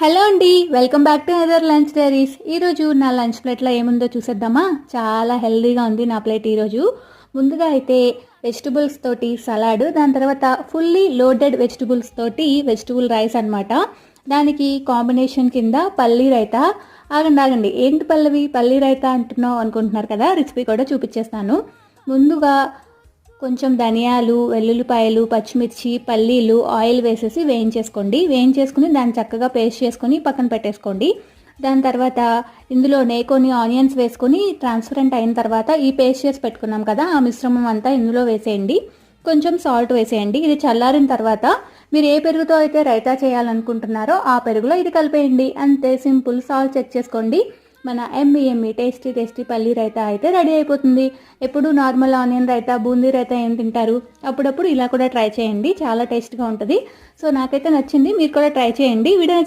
Hello అండి welcome back to other lunch diaries. ఈరోజు నా లంచ్ ప్లేట్లో ఏముందో చూసేద్దామా? చాలా హెల్దీగా ఉంది నా ప్లేట్ ఈరోజు ముందుగా అయితే వెజిటబుల్స్ తోటి సలాడ్ దాని తర్వాత ఫుల్లీ లోడెడ్ వెజిటబుల్స్ తోటి వెజిటబుల్ రైస్ అన్నమాట. దానికి కాంబినేషన్ కింద పల్లీ రైతా. ఆగండి ఆగండి ఏంటి పల్లవి? పల్లీ రైతా అంటున్నావు అనుకుంటున్నారు కదా రెసిపీ కూడా చూపించేస్తాను. ముందుగా కొంచెం ధనియాలు వెల్లుల్లిపాయలు పచ్చిమిర్చి పల్లీలు ఆయిల్ వేసేసి వేయించేసుకోండి. వేయించేసుకుని దాన్ని చక్కగా పేస్ట్ చేసుకొని పక్కన పెట్టేసుకోండి. దాని తర్వాత ఇందులోనే కొన్ని ఆనియన్స్ వేసుకొని ట్రాన్స్పరెంట్ అయిన తర్వాత ఈ పేస్ట్ చేసి పెట్టుకున్నాం కదా ఆ మిశ్రమం అంతా ఇందులో వేసేయండి. కొంచెం సాల్ట్ వేసేయండి. ఇది చల్లారిన తర్వాత మీరు ఏ పెరుగుతో అయితే రైతా చేయాలనుకుంటున్నారో ఆ పెరుగులో ఇది కలిపేయండి. అంతే సింపుల్. సాల్ట్ చెక్ చేసుకోండి. మన ఎమ్మి ఎమ్మి టేస్టీ టేస్టీ పల్లీ రైతా అయితే రెడీ అయిపోతుంది. ఎప్పుడు నార్మల్ ఆనియన్ రైతా బూందీ రైతా ఏం తింటారు? అప్పుడప్పుడు ఇలా కూడా ట్రై చేయండి. చాలా టేస్ట్గా ఉంటుంది. సో నాకైతే నచ్చింది. మీరు కూడా ట్రై చేయండి. వీడియో